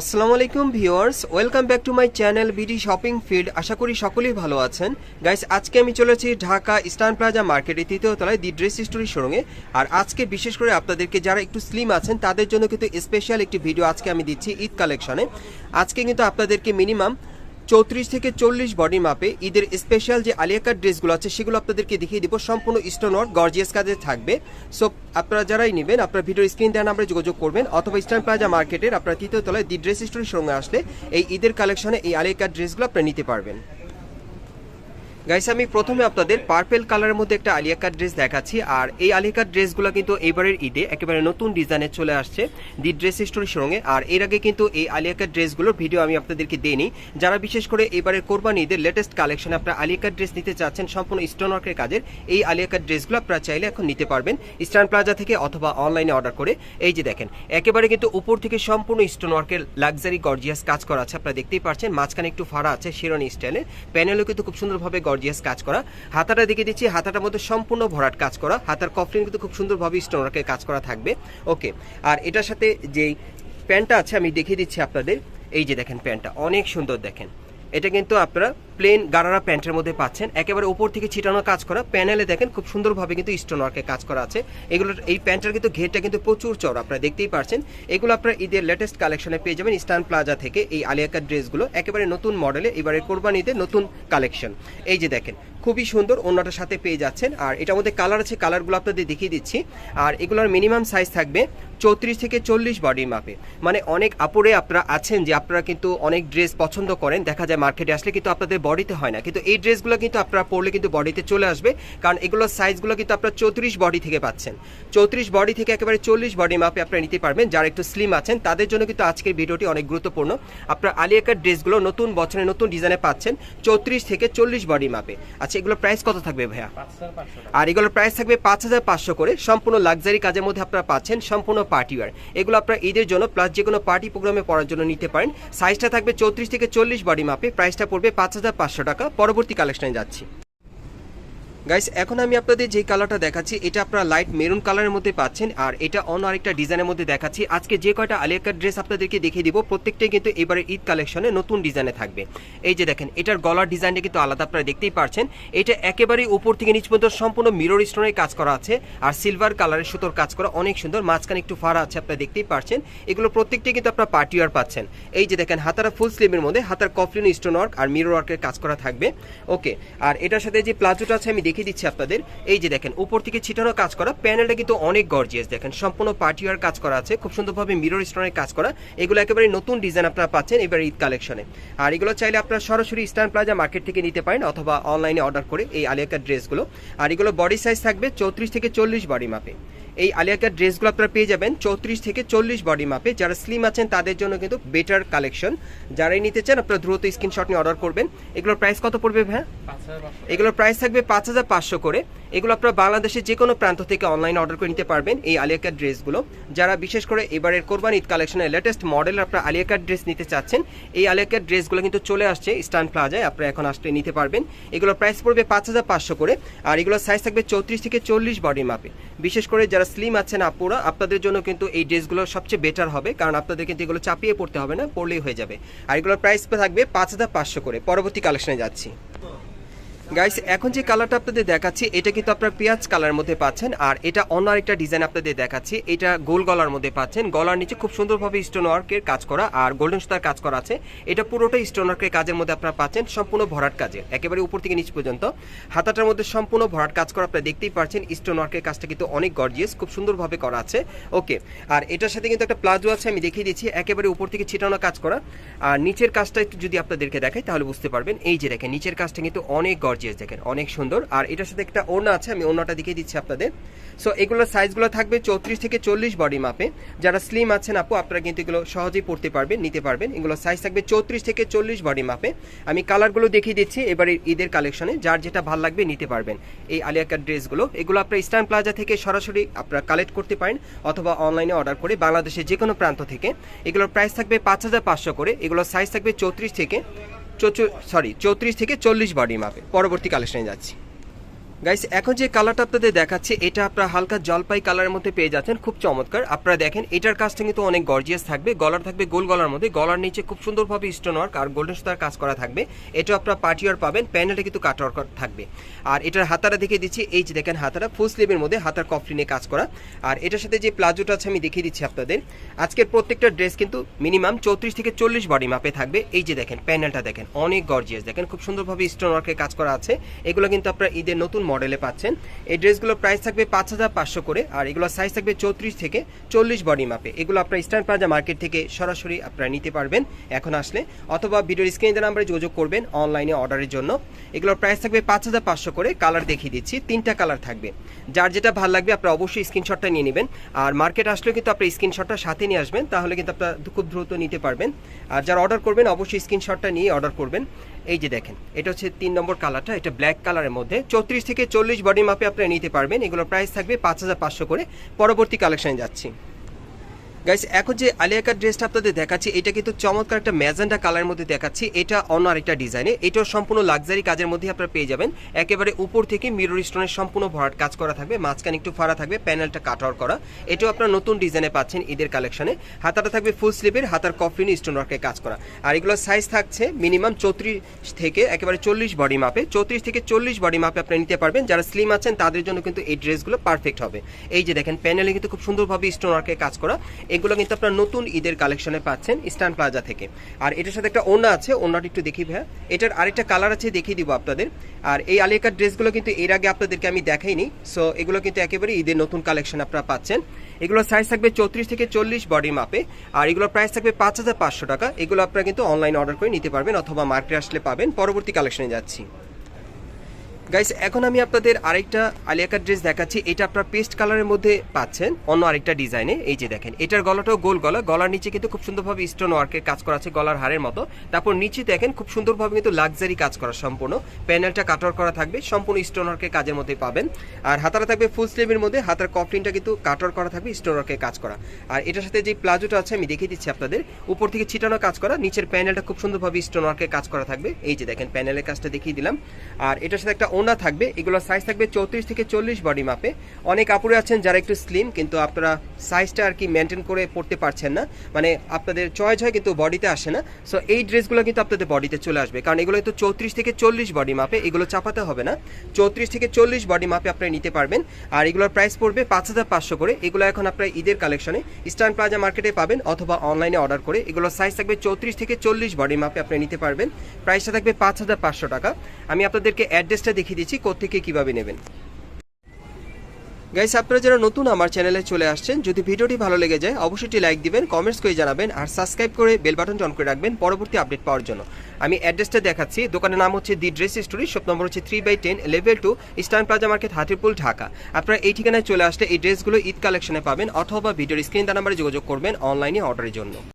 আসসালামু আলাইকুম viewers, welcome back to my channel BD shopping field আশা করি সকলেই ভালো আছেন। গাইস, আজকে আমি চলেছি ঢাকা ইস্টার্ন প্লাজা মার্কেটের তৃতীয় তলায় দি ড্রেস স্টোরি শোরুমে। আর আজকে বিশেষ করে আপনাদেরকে যারা একটু স্লিম আছেন, তাদের জন্য কিন্তু স্পেশাল একটি ভিডিও আজকে আমি দিচ্ছি ঈদ কালেকশনে আজকে কিন্তু আপনাদেরকে মিনিমাম চৌত্রিশ থেকে চল্লিশ বডি মাপে ঈদের স্পেশাল যে আলিয়াকার ড্রেসগুলো আছে, সেগুলো আপনাদেরকে দেখিয়ে দিব। সম্পূর্ণ স্টোন ওয়ার্ক গর্জিয়াস কাজে থাকবে। সো আপনারা যারাই নেবেন, আপনার ভিডিও স্ক্রিন দেওয়া নাম্বারে যোগাযোগ করবেন, অথবা ইস্টার্ন প্লাজা মার্কেটের আপনার তৃতীয় তলায় দি ড্রেস স্টোরের সঙ্গে আসলে এই ঈদের কালেকশনে এই আলিয়াকার ড্রেসগুলো আপনারা নিতে পারবেন। গাইস আমি প্রথমে আপনাদের পার্পেল কালারের মধ্যে একটা আলিয়া কাট ড্রেস দেখাচ্ছি, আর এই আলিয়া কাট ড্রেসগুলো কিন্তু এবারের ঈদে একেবারে নতুন ডিজাইনে চলে আসছে দি ড্রেস স্টোরি সঙ্গে। আর এর আগে কিন্তু এই আলিয়া কাট ড্রেসগুলোর ভিডিও আমি আপনাদেরকে দেইনি। যারা বিশেষ করে এবারের কোরবানি ঈদের লেটেস্ট কালেকশনে আপনারা আলিয়া কাট ড্রেস নিতে চাচ্ছেন, সম্পূর্ণ স্টোন ওয়ার্কের কাজের, এই আলিয়া কাট ড্রেসগুলো আপনারা চাইলে এখন নিতে পারবেন ইস্টার্ন প্লাজা থেকে অথবা অনলাইনে অর্ডার করে। এই যে দেখেন, একেবারে কিন্তু উপর থেকে সম্পূর্ণ স্টোন ওয়ার্কের লাক্সারি গর্জিয়াস কাজ করা আছে, আপনারা দেখতেই পাচ্ছেন মাঝখানে একটু ফাড়া আছে শিরোনি স্টাইলের প্যানেলও কিন্তু খুব সুন্দরভাবে গর্জিয়াস কাজ করা। হাতাটা দেখে দিচ্ছি, হাতাটার মধ্যে সম্পূর্ণ ভরাট কাজ করা। হাতার কফলিন কিন্তু খুব সুন্দরভাবে স্টোন ওয়ার্কের কাজ করা থাকবে। ওকে আর এটার সাথে যেই প্যান্টটা আছে, আমি দেখিয়ে দিচ্ছি আপনাদের। এই যে দেখেন প্যান্টটা, অনেক সুন্দর দেখেন। এটা কিন্তু আপনারা প্লেন গারারা প্যান্টের মধ্যে পাচ্ছেন। একেবারে উপর থেকে ছিটানো কাজ করা। প্যানেলে দেখেন খুব সুন্দরভাবে কিন্তু স্টোন ওয়ার্কে কাজ করা আছে। এগুলোর এই প্যান্টের কিন্তু ঘেরটা কিন্তু প্রচুর চড় আপনারা দেখতেই পারছেন। এগুলো আপনারা ঈদের লেটেস্ট কালেকশনে পেয়ে যাবেন ইস্টার্ন প্লাজা থেকে। এই আলিয়াকার ড্রেসগুলো একেবারে নতুন মডেলে এবারে কোরবানিতে নতুন কালেকশন এই যে দেখেন খুবই সুন্দর অন্যটার সাথে পেয়ে যাচ্ছেন। আর এটার মধ্যে কালার আছে কালারগুলো আপনাদের দেখিয়ে দিচ্ছি। আর এগুলোর মিনিমাম সাইজ থাকবে চৌত্রিশ থেকে চল্লিশ বডির মাপে। মানে অনেক আপরে আপনারা আছেন যে আপনারা কিন্তু অনেক ড্রেস পছন্দ করেন, দেখা যায় মার্কেটে আসলে কিন্তু আপনাদের বডিতে হয় না। কিন্তু এই ড্রেসগুলো কিন্তু আপনারা পরলে কিন্তু বডিতে চলে আসবে, কারণ এগুলোর সাইজগুলো কিন্তু আপনারা চৌত্রিশ বডি থেকে পাচ্ছেন। চৌত্রিশ বডি থেকে একেবারে চল্লিশ বডি মাপে আপনারা নিতে পারবেন। যারা একটু স্লিম আছেন, তাদের জন্য কিন্তু আজকের ভিডিওটি অনেক গুরুত্বপূর্ণ। আপনার আলিয়াকার ড্রেসগুলো নতুন বছরে নতুন ডিজাইনে পাচ্ছেন চৌত্রিশ থেকে চল্লিশ বডি মাপে। আচ্ছা এগুলোর প্রাইস কত থাকবে ভাইয়া? আর এগুলোর প্রাইস থাকবে পাঁচ হাজার পাঁচশো করে। সম্পূর্ণ লাক্সারি কাজের মধ্যে আপনারা পাচ্ছেন সম্পূর্ণ পার্টি ওয়ার এগুলো আপনারা ঈদের জন্য প্লাস যে কোনো পার্টি প্রোগ্রামে পড়ার জন্য নিতে পারেন। সাইজটা থাকবে চৌত্রিশ থেকে চল্লিশ বডি মাপে প্রাইসটা পড়বে পাঁচ হাজার পাঁচশো টাকা। পরবর্তী কালেকশনে যাচ্ছি। গাইস এখন আমি আপনাদের যে কালারটা দেখাচ্ছি, এটা আপনারা লাইট মেরুন কালারের মধ্যে পাচ্ছেন, আর এটা অন্য আরেকটা ডিজাইনের মধ্যে দেখাচ্ছি। আজকে যে কয়টা আলিয়াকার ড্রেস আপনাদেরকে দেখিয়ে দিব, প্রত্যেকটাই কিন্তু এবারে ঈদ কালেকশনে নতুন ডিজাইনে থাকবে। এই যে দেখেন, এটার গলার ডিজাইনটা কিন্তু আলাদা, আপনারা দেখতেই পারছেন। এটা একেবারেই উপর থেকে নিচ পর্যন্ত সম্পূর্ণ মিরর স্টোনের কাজ করা আছে, আর সিলভার কালারের সুতোর কাজ করা অনেক সুন্দর, মাঝখানে একটু ফাড়া আছে, আপনারা দেখতেই পারছেন। এগুলো প্রত্যেকটাই কিন্তু আপনারা পার্টি ওয়ার পাচ্ছেন। এই যে দেখেন, হাতারা ফুল স্লিভের মধ্যে, হাতার কফলিন স্টোন ওয়ার্ক আর মিরর ওয়ার্কের কাজ করা থাকবে। ওকে আর এটার সাথে যে প্লাজোটা আছে, আমি দেখিয়ে দিচ্ছি আপনাদের। এই যে দেখেন, উপর থেকে ছিটানো কাজ করা, প্যানেলটা কিন্তু অনেক গর্জিয়াস দেখেন, সম্পূর্ণ পার্টিওয়ার কাজ করা আছে, খুব সুন্দরভাবে মিরর স্টোনের কাজ করা। এগুলো একেবারে নতুন ডিজাইন আপনারা পাচ্ছেন এবার ঈদ কালেকশনে আর এগুলো চাইলে আপনারা সরাসরি ইস্টার্ন প্লাজা মার্কেট থেকে নিতে পারেন অথবা অনলাইনে অর্ডার করে এই আলিয়াকার ড্রেসগুলো আর এগুলো বডি সাইজ থাকবে চৌত্রিশ থেকে চল্লিশ বডি মাপে এই আলিয়াকার ড্রেসগুলো আপনারা পেয়ে যাবেন চৌত্রিশ থেকে চল্লিশ বডি মাপে যারা স্লিম আছেন তাদের জন্য কিন্তু বেটার কালেকশন যারাই নিতে চান আপনারা দ্রুত স্ক্রিনশট নিয়ে অর্ডার করবেন। এগুলোর প্রাইস কত পড়বে ভাই এগুলোর প্রাইস থাকবে পাঁচ হাজার পাঁচশো করে। এগুলো আপনারা বাংলাদেশের যে কোনো প্রান্ত থেকে অনলাইন অর্ডার করে নিতে পারবেন এই আলিয়াকার ড্রেসগুলো। যারা বিশেষ করে এবারের কোরবান ঈদ কালেকশনের লেটেস্ট মডেল আপনারা আলিয়াকার ড্রেস নিতে চাচ্ছেন এই আলিয়াকার ড্রেসগুলো কিন্তু চলে আসছে স্টান প্লাজায় আপনারা এখন আসলে নিতে পারবেন। এগুলোর প্রাইস পড়বে পাঁচ হাজার পাঁচশো করে। আর এগুলোর সাইজ থাকবে চৌত্রিশ থেকে চল্লিশ বডি মাপে বিশেষ করে যারা স্লিম আছেন আপুরা, আপনাদের জন্য কিন্তু এই ড্রেসগুলো সবচেয়ে বেটার হবে, কারণ আপনাদের কিন্তু এগুলো চাপিয়ে পড়তে হবে না পড়লেই হয়ে যাবে। আর এগুলোর প্রাইস থাকবে পাঁচ হাজার পাঁচশো করে। পরবর্তী কালেকশনে যাচ্ছি। গাইস এখন যে কালারটা আপনাদের দেখাচ্ছি, এটা কিন্তু আপনার পেঁয়াজ কালার মধ্যে পাচ্ছেন, আর এটা অন্য আরেকটা ডিজাইন আপনাদের দেখাচ্ছি। এটা গোল গলার মধ্যে পাচ্ছেন। গলার নিচে খুব সুন্দরভাবে স্টোন ওয়ার্কের কাজ করা, আর গোল্ডেন সুতার কাজ করা আছে। এটা পুরোটাই স্টোন ওয়ার্কের কাজের মধ্যে আপনারা পাচ্ছেন, সম্পূর্ণ ভরাট কাজে একেবারে উপর থেকে নিচ পর্যন্ত। হাতাটার মধ্যে সম্পূর্ণ ভরাট কাজ করা আপনারা দেখতেই পাচ্ছেন স্টোন ওয়ার্কের কাজটা কিন্তু অনেক গর্জিয়াস খুব সুন্দরভাবে করা আছে। ওকে আর এটার সাথে কিন্তু একটা প্লাজো আছে, আমি দেখিয়ে দিচ্ছি, একেবারে উপর থেকে ছিটানো কাজ করা। আর নিচের কাজটা একটু যদি আপনাদেরকে দেখাই, তাহলে বুঝতে পারবেন। এই যে দেখেন, নিচের কাজটা কিন্তু অনেক গর্জিয়াস দেখেন, অনেক সুন্দর। আর এটার সাথে একটা ওড়না আছে, আমি ওড়নাটা দেখিয়ে দিচ্ছি আপনাদের। সো এগুলোর সাইজগুলো থাকবে চৌত্রিশ থেকে চল্লিশ বডি মাপে যারা স্লিম আছেন আপু, আপনারা কিন্তু এগুলো সহজেই পড়তে পারবেন, নিতে পারবেন। এগুলো সাইজ থাকবে চৌত্রিশ থেকে চল্লিশ বডি মাপে আমি কালারগুলো দেখিয়ে দিচ্ছি, এবারে ঈদের কালেকশনে যার যেটা ভালো লাগবে, নিতে পারবেন। এই আলিয়াকার ড্রেসগুলো এগুলো আপনারা ইস্টার্ন প্লাজা থেকে সরাসরি আপনারা কালেক্ট করতে পারেন, অথবা অনলাইনে অর্ডার করে বাংলাদেশের যে কোনো প্রান্ত থেকে। এগুলোর প্রাইস থাকবে পাঁচ হাজার পাঁচশো করে। এগুলোর সাইজ থাকবে চৌত্রিশ থেকে সরি চৌত্রিশ থেকে চল্লিশ বডি মাপে পরবর্তী কালেকশনে যাচ্ছি। গাইস এখন যে কালারটা আপনাদের দেখাচ্ছে, এটা আপনারা হালকা জলপাই কালারের মধ্যে পেয়ে যাচ্ছেন। খুব চমৎকার। আপনারা দেখেন, এটার কাজটা কিন্তু অনেক গর্জিয়াস থাকবে। গলার থাকবে গোল গলার মধ্যে। গলার নিচে খুব সুন্দরভাবে স্টোন ওয়ার্ক আর গোল্ডেন সুতার কাজ করা থাকবে। এটা আপনারা পার্টিওয়ার পাবেন। প্যানেলটা কিন্তু কাট ওয়ার্ক থাকবে। আর এটার হাতারা দেখিয়ে দিচ্ছি। এই যে দেখেন হাতারা ফুল স্লিভের মধ্যে হাতার কফলিনে কাজ করা। আর এটার সাথে যে প্লাজোটা আছে, আমি দেখিয়ে দিচ্ছি আপনাদের। আজকের প্রত্যেকটা ড্রেস কিন্তু মিনিমাম চৌত্রিশ থেকে চল্লিশ বডি মাপে থাকবে। এই যে দেখেন প্যানেলটা দেখেন, অনেক গর্জিয়াস দেখেন, খুব সুন্দরভাবে স্টোন ওয়ার্কের কাজ করা আছে। এগুলো কিন্তু আপনারা ঈদের নতুন মডেলে পাচ্ছেন। এই ড্রেসগুলোর প্রাইস থাকবে পাঁচ হাজার পাঁচশো করে, আর এগুলো সাইজ থাকবে চৌত্রিশ থেকে চল্লিশ বডি মাপে এগুলো আপনার ইস্টার্ন প্লাজা মার্কেট থেকে সরাসরি আপনারা নিতে পারবেন এখন আসলে, অথবা ভিডিওর স্ক্রিনে নাম্বারে যোগাযোগ করবেন অনলাইনে অর্ডারের জন্য। এগুলোর প্রাইস থাকবে পাঁচ হাজার পাঁচশো করে কালার দেখিয়ে দিচ্ছি, তিনটা কালার থাকবে। যার যেটা ভালো লাগবে আপনারা অবশ্যই স্ক্রিনশটটা নিয়ে নেবেন, আর মার্কেট আসলেও কিন্তু আপনি স্ক্রিনশটটা সাথে নিয়ে আসবেন, তাহলে কিন্তু আপনারা খুব দ্রুত নিতে পারবেন। আর যারা অর্ডার করবেন, অবশ্যই স্ক্রিনশটটা নিয়ে অর্ডার করবেন। এই যে দেখেন, এটা হচ্ছে তিন নম্বর কালারটা, এটা ব্ল্যাক কালারের মধ্যে। চৌত্রিশ থেকে চল্লিশ বডি মাপে আপনারা নিতে পারবেন, এগুলোর প্রাইস থাকবে পাঁচ হাজার পাঁচশো করে। পরবর্তী কালেকশনে যাচ্ছি। গাইস এখন যে আলিয়াকার ড্রেসটা আপনাদের দেখাচ্ছি, এটা কিন্তু চমৎকার একটা ম্যাজেন্ডা কালারের মধ্যে দেখাচ্ছি। এটা অন্য আরেকটা ডিজাইনে। এটাও সম্পূর্ণ লাক্সারি কাজের মধ্যে আপনারা পেয়ে যাবেন। একেবারে উপর থেকে মিরর স্টোনের সম্পূর্ণ ভরাট কাজ করা থাকবে। মাঝখানে একটু ফাড়া থাকবে, প্যানেলটা কাটওয়ার করা। এটাও আপনারা নতুন ডিজাইনে পাচ্ছেন ঈদের কালেকশনে। হাতাটা থাকবে ফুল স্লিভের হাতার কফলিন স্টোন ওয়ার্কে কাজ করা। আর এগুলোর সাইজ থাকছে মিনিমাম চৌত্রিশ থেকে একেবারে চল্লিশ বডি মাপে চৌত্রিশ থেকে চল্লিশ বডি মাপে আপনি নিতে পারবেন। যারা স্লিম আছেন, তাদের জন্য কিন্তু এই ড্রেসগুলো পারফেক্ট হবে। এই যে দেখেন প্যানেলে কিন্তু খুব সুন্দরভাবে স্টোন ওয়ার্কে কাজ করা। এগুলো কিন্তু আপনার নতুন ঈদের কালেকশনে পাচ্ছেন ইস্টার্ন প্লাজা থেকে। আর এটার সাথে একটা ওনা আছে ওনাটা একটু দেখি ভাইয়া। এটার আরেকটা কালার আছে, দেখিয়ে দিব আপনাদের। আর এই আলিয়াকার ড্রেসগুলো কিন্তু এর আগে আপনাদেরকে আমি দেখাইনি সো এগুলো কিন্তু একেবারে ঈদের নতুন কালেকশন আপনারা পাচ্ছেন। এগুলো সাইজ থাকবে চৌত্রিশ থেকে চল্লিশ বডি মাপে আর এগুলোর প্রাইস থাকবে পাঁচ হাজার পাঁচশো টাকা। এগুলো আপনারা কিন্তু অনলাইন অর্ডার করে নিতে পারবেন অথবা মার্কেটে আসলে পাবেন। পরবর্তী কালেকশনে যাচ্ছি। গাইস এখন আমি আপনাদের আরেকটা আলিয়াকার ড্রেস দেখাচ্ছি। এটা আপনার পেস্ট কালারের মধ্যে পাচ্ছেন, অন্য আরেকটা ডিজাইনে এই যে দেখেন, এটার গলাটাও গোল গলা। গলার নিচে কিন্তু খুব সুন্দরভাবে স্টোন ওয়ার্কের কাজ করা আছে, গলার হারের মতো। তারপর নিচে দেখেন, খুব সুন্দরভাবে কিন্তু লাক্সারি কাজ করা সম্পূর্ণ। প্যানেলটা কাটর করা থাকবে, সম্পূর্ণ স্টোন ওয়ার্কের কাজের মধ্যে পাবেন। আর হাতারা থাকবে ফুল স্লিভের মধ্যে, হাতার কফলিনটা কিন্তু কাটর করা থাকবে স্টোন ওয়ার্কের কাজ করা। আর এটার সাথে যে প্লাজোটা আছে, আমি দেখিয়ে দিচ্ছি আপনাদের। উপর থেকে ছিটানো কাজ করা, নিচের প্যানেলটা খুব সুন্দরভাবে স্টোন ওয়ার্কের কাজ করা থাকবে। এই যে দেখেন প্যানেলের কাজটা দেখিয়ে দিলাম। আর এটার সাথে একটা ওনা থাকবে, এগুলোর সাইজ থাকবে চৌত্রিশ থেকে চল্লিশ বডি মাপে। অনেক আপুরে আছেন যারা একটু স্লিম কিন্তু আপনারা সাইজটা আর কি মেনটেন করে পড়তে পারছেন না। মানে আপনাদের চয়েস হয়, কিন্তু বডিতে আসে না। সো এই ড্রেসগুলো কিন্তু আপনাদের বডিতে চলে আসবে। কারণ এগুলো তো চৌত্রিশ থেকে চল্লিশ বডি মাপে, এগুলো চাপাতে হবে না। চৌত্রিশ থেকে চল্লিশ বডি মাপে আপনারা নিতে পারবেন। আর এগুলোর প্রাইস পড়বে পাঁচ হাজার পাঁচশো করে। এগুলো এখন আপনারা ঈদের কালেকশনে ইস্টার্ন প্লাজা মার্কেটে পাবেন অথবা অনলাইনে অর্ডার করে। এগুলোর সাইজ থাকবে চৌত্রিশ থেকে চল্লিশ বডি মাপে আপনি নিতে পারবেন। প্রাইসটা থাকবে পাঁচ হাজার পাঁচশো টাকা। আমি আপনাদেরকে অ্যাড্রেসটা দেখিয়ে দিচ্ছি কোথেকে কীভাবে নেবেন। গাইস আপনারা যারা নতুন আমার চ্যানেলে চলে আসছেন, যদি ভিডিওটি ভালো লেগে যায়, অবশ্যই লাইক দিবেন কমেন্টস করে জানাবেন, আর সাবস্ক্রাইব করে বেল বাটন অন করে রাখবেন পরবর্তী আপডেট পাওয়ার জন্য। আমি অ্যাড্রেসটা দেখাচ্ছি, দোকানের নাম হচ্ছে the dress story shop number হচ্ছে three by ten level two Eastern Plaza market Hatirpool, Dhaka. আপনারা এই ঠিকানায় চলে আসলে এই ড্রেসগুলো ঈদ কালেকশনে পাবেন, অথবা ভিডিওর স্ক্রিন নাম্বারে যোগাযোগ করবেন অনলাইনে অর্ডারের জন্য।